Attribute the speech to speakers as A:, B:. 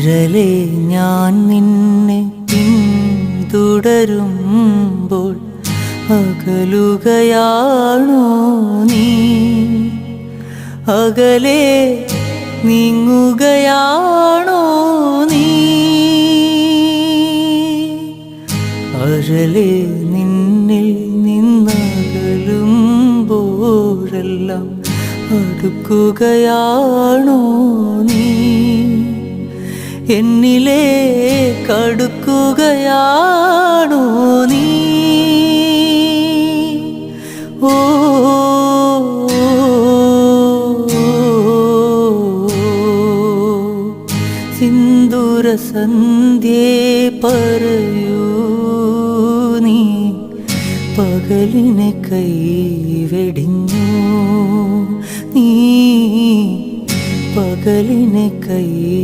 A: നിഴലേ ഞാൻ നിന്നെ പിന്തുടരുമ്പോൾ അകലുകയാണോ നീ? അകലെ നീങ്ങുകയാണോ നീ? അഴലെ നിന്നിൽ നിന്നകലുമ്പോഴെല്ലാം അടുക്കുകയാണോ എന്നിലെ കടുക്കുകയാണോ നീ. ഓ സിന്ദൂര സന്ധ്യേ പറയൂ നീ. പകലിനെ കൈവെടിഞ്ഞു നീ. പകലിനെ കൈ